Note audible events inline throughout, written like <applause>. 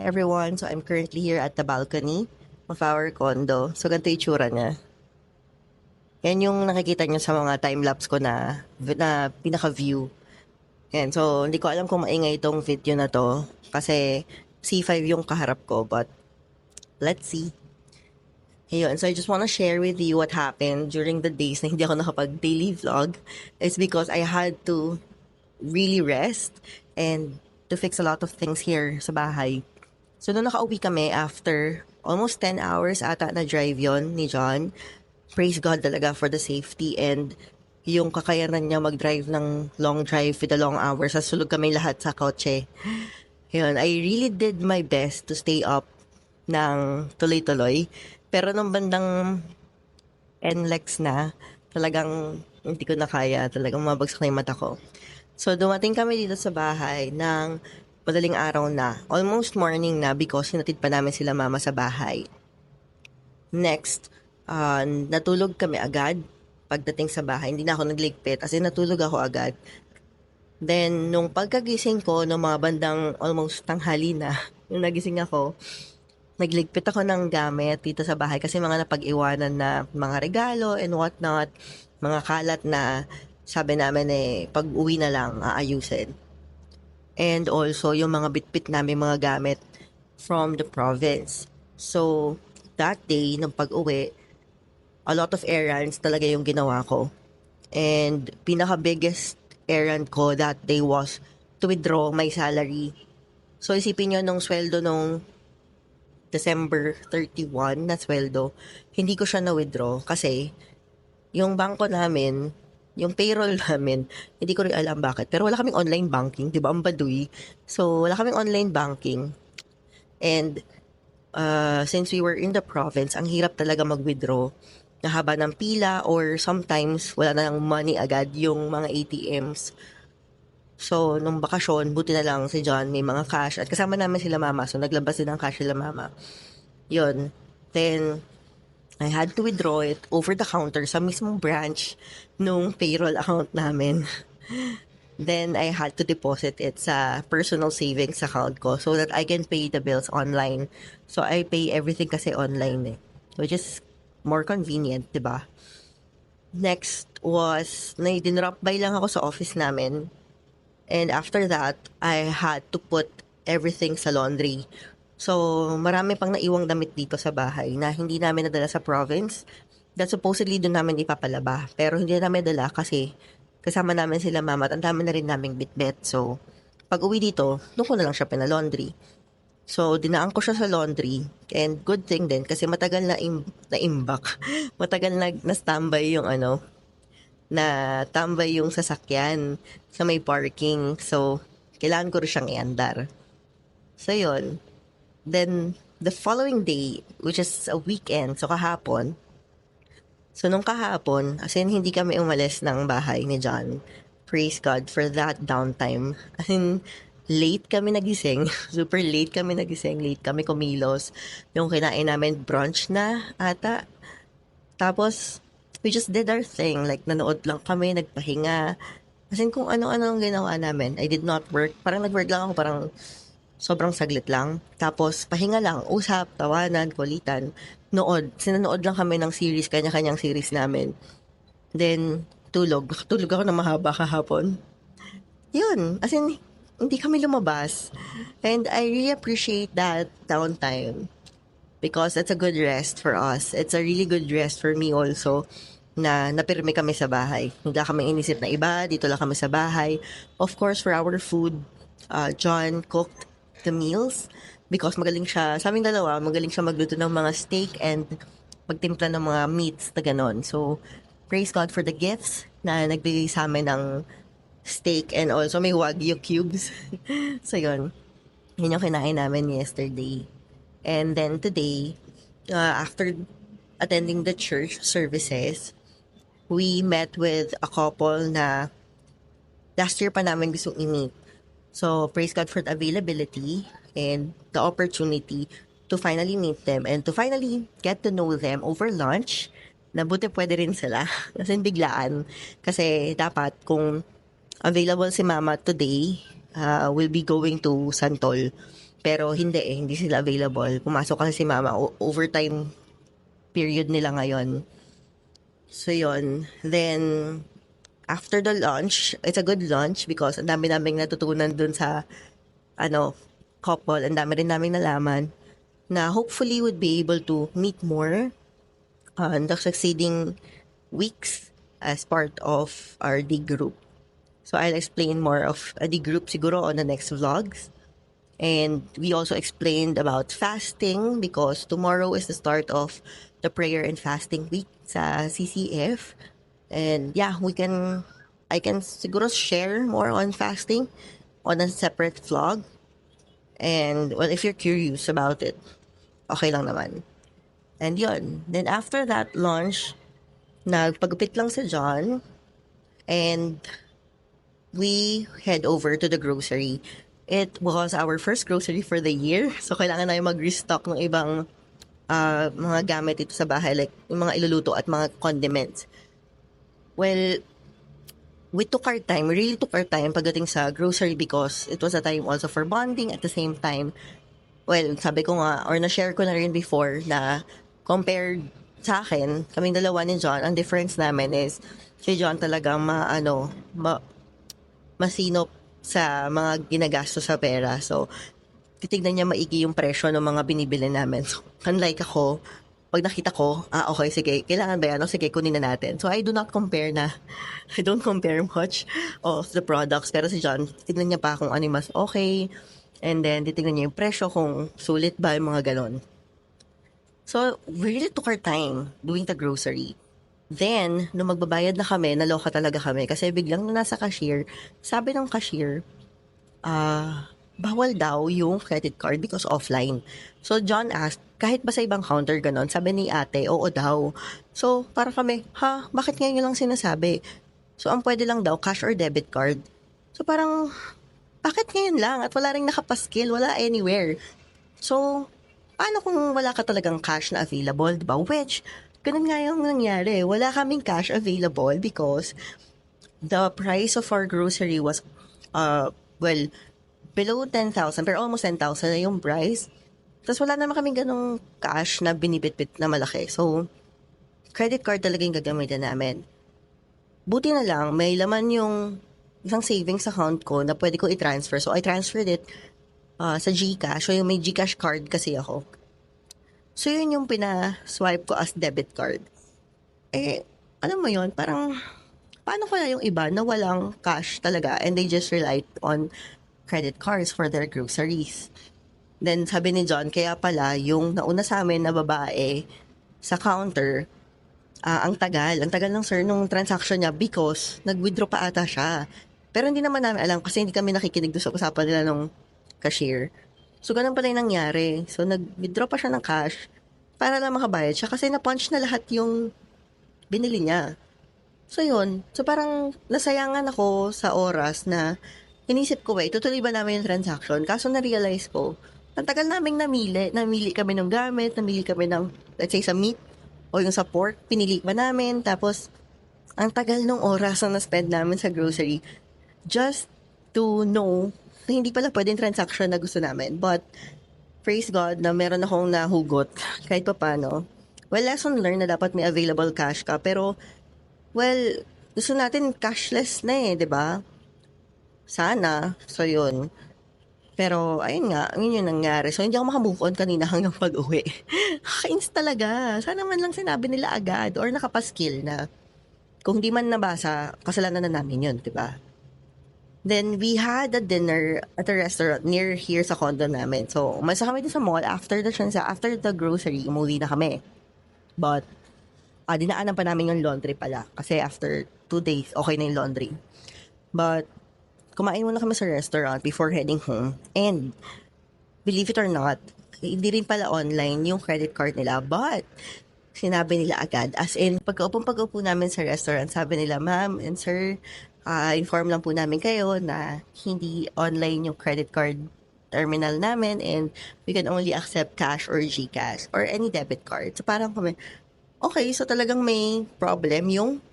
Hi everyone, so I'm currently here at the balcony of our condo. So ganito yung itsura niya. Yan yung nakikita niyo sa mga time-lapse ko na, na pinaka-view. Yan, so hindi ko alam kung maingay itong video na to kasi C5 yung kaharap ko but let's see. Ayun, so I just want to share with you what happened during the days na hindi ako nakapag-daily vlog. It's because I had to really rest and to fix a lot of things here sa bahay. So, nung nakauwi kami after almost 10 hours ata na drive yon ni John, praise God talaga for the safety and yung kakayanan niya mag-drive ng long drive with the long hours. Sa sulog kami lahat sa kotse. Yun, I really did my best to stay up ng tuloy-tuloy. Pero nung bandang NLEX na, talagang hindi ko na kaya. Talagang mabagsak na yung mata ko. So, dumating kami dito sa bahay ng madaling araw na. Almost morning na because hinatid pa namin sila mama sa bahay. Next, uh, natulog kami agad pagdating sa bahay. Hindi na ako nagligpit. As in, natulog ako agad. Then, nung pagkagising ko, nung mga bandang almost tanghali na, <laughs> nung nagising ako, nagligpit ako ng gamit dito sa bahay kasi mga napag-iwanan na mga regalo and whatnot, mga kalat na sabi namin eh, pag uwi na lang, aayusin. And also, yung mga bitbit namin mga gamit from the province. So, that day, nung pag-uwi, a lot of errands talaga yung ginawa ko. And pinaka-biggest errand ko that day was to withdraw my salary. So, isipin nyo nung sweldo nung December 31 na sweldo, hindi ko siya na-withdraw kasi yung bangko namin, yung payroll <laughs> namin, hindi ko rin alam bakit. Pero wala kaming online banking, di ba? Ang baduy. So, wala kaming online banking. And, uh, since we were in the province, ang hirap talaga mag-withdraw. Nahaba ng pila or sometimes wala na ng money agad yung mga ATMs. So, nung bakasyon, buti na lang si John may mga cash. At kasama namin sila mama. So, naglabas din ng cash sila mama. Yun. Then, I had to withdraw it over the counter sa mismong branch nung payroll account namin. <laughs> Then, I had to deposit it sa personal savings account ko so that I can pay the bills online. So, I pay everything kasi online eh. Which is more convenient, di ba? Next was, na-drop by lang ako sa office namin. And after that, I had to put everything sa laundry. So, marami pang naiwang damit dito sa bahay na hindi namin nadala sa province that supposedly doon namin ipapalaba. Pero hindi namin dala kasi kasama namin sila mama at ang dami na rin naming bitbit. So, pag uwi dito, doon ko na lang siya pinalaundry. So, dinaan ko siya sa laundry. And good thing din kasi matagal na, im- na imbak. <laughs> matagal na, na standby yung ano, na tambay yung sasakyan sa may parking. So, kailangan ko rin siyang iandar. So, yun. Then, the following day, which is a weekend, so kahapon, so nung kahapon, as in, hindi kami umalis ng bahay ni John. Praise God for that downtime. As in, late kami nagising. <laughs> Super late kami nagising. Late kami kumilos. Yung kinain namin brunch na ata. Tapos, we just did our thing. Like, nanood lang kami, nagpahinga. As in, kung ano-ano ang ginawa namin. I did not work. Parang nag-work lang ako, parang sobrang saglit lang. Tapos, pahinga lang, usap, tawanan, kulitan, nood. Sinanood lang kami ng series, kanya-kanyang series namin. Then, tulog. Tulog ako na mahaba kahapon. Yun. As in, hindi kami lumabas. And I really appreciate that downtime. Because it's a good rest for us. It's a really good rest for me also na napirmi kami sa bahay. Hindi kami inisip na iba, dito lang kami sa bahay. Of course, for our food, uh, John cooked the meals because magaling siya, sa aming dalawa, magaling siya magluto ng mga steak and magtimpla ng mga meats na ganon. So, praise God for the gifts na nagbigay sa amin ng steak and also may wagyu cubes. <laughs> so, yun. Yun yung kinain namin yesterday. And then today, uh, after attending the church services, we met with a couple na last year pa namin gustong i-meet. So, praise God for the availability and the opportunity to finally meet them and to finally get to know them over lunch. Na buti pwede rin sila. <laughs> Kasi biglaan. Kasi dapat kung available si mama today, uh, will be going to Santol Pero hindi eh, hindi sila available. Pumasok kasi si mama, o- overtime period nila ngayon. So yun, then after the launch, it's a good launch because ang dami naming natutunan dun sa ano, couple, ang dami rin naming nalaman na hopefully would be able to meet more uh, the succeeding weeks as part of our D group. So I'll explain more of a D group siguro on the next vlogs. And we also explained about fasting because tomorrow is the start of the prayer and fasting week sa CCF. And yeah, we can, I can siguro share more on fasting on a separate vlog. And well, if you're curious about it, okay lang naman. And yun. Then after that launch, nagpagupit lang si John. And we head over to the grocery. It was our first grocery for the year. <laughs> So, kailangan na mag-restock ng ibang uh, mga gamit dito sa bahay. Like, yung mga iluluto at mga condiments. Well, we took our time, we really took our time pagdating sa grocery because it was a time also for bonding at the same time. Well, sabi ko nga, or na-share ko na rin before na compared sa akin, kaming dalawa ni John, ang difference namin is si John talaga ma, ano, ma, masinop sa mga ginagastos sa pera. So, titignan niya maigi yung presyo ng mga binibili namin. <laughs> So, unlike ako, pag nakita ko, ah, okay, sige, kailangan ba yan? Sige, kunin na natin. So, I do not compare na, <laughs> I don't compare much of the products. Pero si John, titignan niya pa kung ano yung mas okay. And then, titignan niya yung presyo kung sulit ba yung mga ganon. So, we really took our time doing the grocery. Then, nung magbabayad na kami, naloka talaga kami kasi biglang nung nasa cashier, sabi ng cashier, ah, bawal daw yung credit card because offline. So, John asked, kahit ba sa ibang counter ganon? Sabi ni ate, oo daw. So, para kami, ha, bakit ngayon lang sinasabi? So, ang pwede lang daw, cash or debit card. So, parang, bakit ngayon lang? At wala rin nakapaskil, wala anywhere. So, paano kung wala ka talagang cash na available, di ba? Which, ganun nga yung nangyari. Wala kaming cash available because the price of our grocery was, uh, well, below 10,000, pero almost 10,000 na yung price. Tapos wala naman kaming ganong cash na binibitbit na malaki. So, credit card talaga yung gagamitin namin. Buti na lang, may laman yung isang savings account ko na pwede ko i-transfer. So, I transferred it uh, sa GCash. So, yung may GCash card kasi ako. So, yun yung pina-swipe ko as debit card. Eh, alam mo yun, parang, paano kaya yung iba na walang cash talaga and they just relied on credit cards for their groceries. Then, sabi ni John, kaya pala, yung nauna sa amin na babae sa counter, ah, ang tagal. Ang tagal ng sir nung transaction niya because nag-withdraw pa ata siya. Pero hindi naman namin alam kasi hindi kami nakikinig doon sa usapan nila nung cashier. So, ganun pala yung nangyari. So, nag-withdraw pa siya ng cash para lang makabayad siya kasi na-punch na lahat yung binili niya. So, yun. So, parang nasayangan ako sa oras na inisip ko, wait, tutuloy ba namin yung transaction? Kaso na-realize ko, ang tagal naming namili. Namili kami ng gamit, namili kami ng, let's say, sa meat o yung sa pork, pinili pa namin. Tapos, ang tagal ng oras na na-spend namin sa grocery just to know na hindi pala pwedeng transaction na gusto namin. But, praise God na meron akong nahugot kahit pa paano. Well, lesson learned na dapat may available cash ka. Pero, well, gusto natin cashless na eh, di ba? Sana. So, yun. Pero, ayun nga, yun yung nangyari. So, hindi ako makamove on kanina hanggang pag-uwi. <laughs> Kakainis talaga. Sana man lang sinabi nila agad or nakapaskill na kung di man nabasa, kasalanan na namin yun, di ba? Then, we had a dinner at a restaurant near here sa condo namin. So, umalis na kami din sa mall. After the transa, after the grocery, umuwi na kami. But, ah, dinaanan pa namin yung laundry pala. Kasi after two days, okay na yung laundry. But, kumain muna kami sa restaurant before heading home. And, believe it or not, hindi rin pala online yung credit card nila. But, sinabi nila agad. As in, pagkaupong pag-upo namin sa restaurant, sabi nila, ma'am and sir, ah, inform lang po namin kayo na hindi online yung credit card terminal namin and we can only accept cash or GCash or any debit card. So parang kami, okay, so talagang may problem yung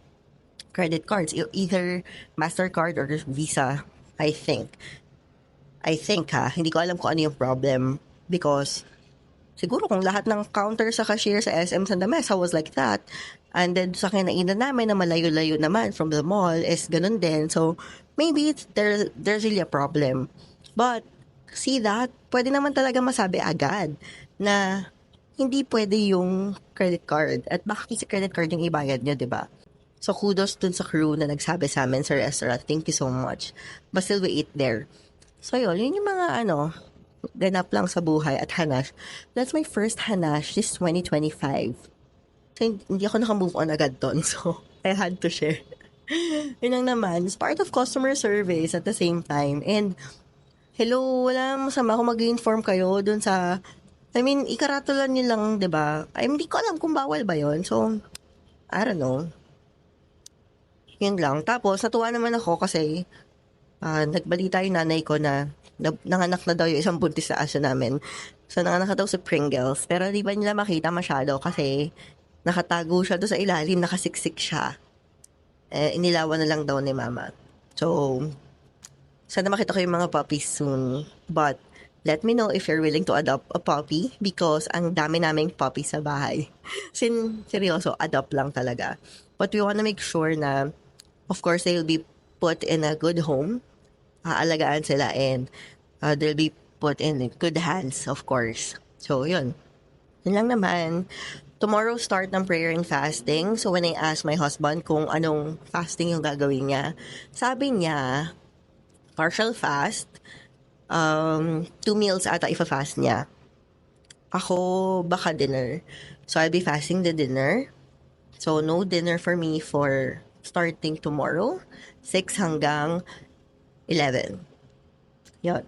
credit cards, E- either MasterCard or Visa, I think. I think ha, hindi ko alam kung ano yung problem because siguro kung lahat ng counter sa cashier sa SM Santa Mesa was like that, and then sa kinainan namin na malayo-layo naman from the mall is ganun din. So, maybe it's, there, there's really a problem. But, see that, pwede naman talaga masabi agad na hindi pwede yung credit card. At bakit sa credit card yung ibayad nyo, di ba? So, kudos dun sa crew na nagsabi sa amin sa restaurant. Thank you so much. But still, we eat there. So, yun. Yun yung mga, ano, ganap lang sa buhay at hanash. That's my first hanash this 2025. So, hin- hindi ako naka-move on agad doon. <laughs> So, I had to share. <laughs> Yun lang naman. It's part of customer service at the same time. And, hello, wala masama kung mag-inform kayo dun sa I mean, ikaratulan nyo lang, di ba? I hindi ko alam kung bawal ba yon So, I don't know. Yun lang. Tapos, natuwa naman ako kasi ah, nagbalita yung nanay ko na, na nanganak na daw yung isang buntis sa aso namin. So, nanganak na daw si Pringles. Pero di ba nila makita masyado kasi nakatago siya doon sa ilalim, nakasiksik siya. Eh, inilawan na lang daw ni mama. So, sana makita ko yung mga puppies soon. But, let me know if you're willing to adopt a puppy because ang dami naming puppies sa bahay. <laughs> Sin, seryoso, adopt lang talaga. But we want to make sure na, of course, they will be put in a good home. Aalagaan sila and uh, they'll be put in good hands, of course. So, yun. Yun lang naman. Tomorrow start ng prayer and fasting. So when I asked my husband kung anong fasting yung gagawin niya, sabi niya, partial fast, um, two meals ata ifa-fast niya. Ako, baka dinner. So I'll be fasting the dinner. So no dinner for me for starting tomorrow, 6 hanggang 11. Yun.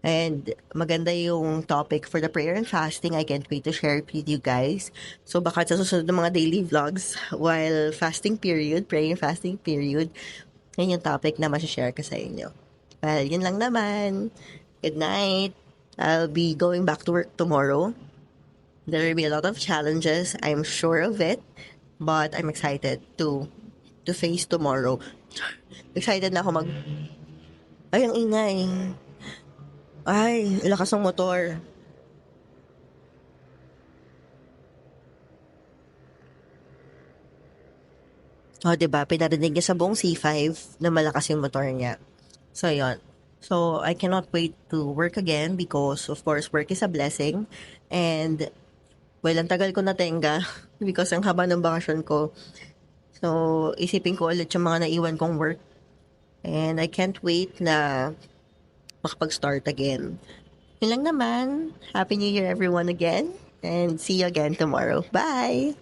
And maganda yung topic for the prayer and fasting. I can't wait to share it with you guys. So baka sa susunod ng mga daily vlogs while fasting period, prayer and fasting period, yun yung topic na masashare ko sa inyo. Well, yun lang naman. Good night. I'll be going back to work tomorrow. There will be a lot of challenges. I'm sure of it. But I'm excited to to face tomorrow. Excited na ako mag... Ay, ang ingay. Ay, lakas ng motor. O, oh, diba? Pinarinig niya sa buong C5 na malakas yung motor niya. So, yon. So, I cannot wait to work again because, of course, work is a blessing. And, well, ang tagal ko natenga <laughs> because ang haba ng bakasyon ko. So, isipin ko ulit yung mga naiwan kong work. And I can't wait na makapag-start again. Yun lang naman. Happy New Year everyone again. And see you again tomorrow. Bye!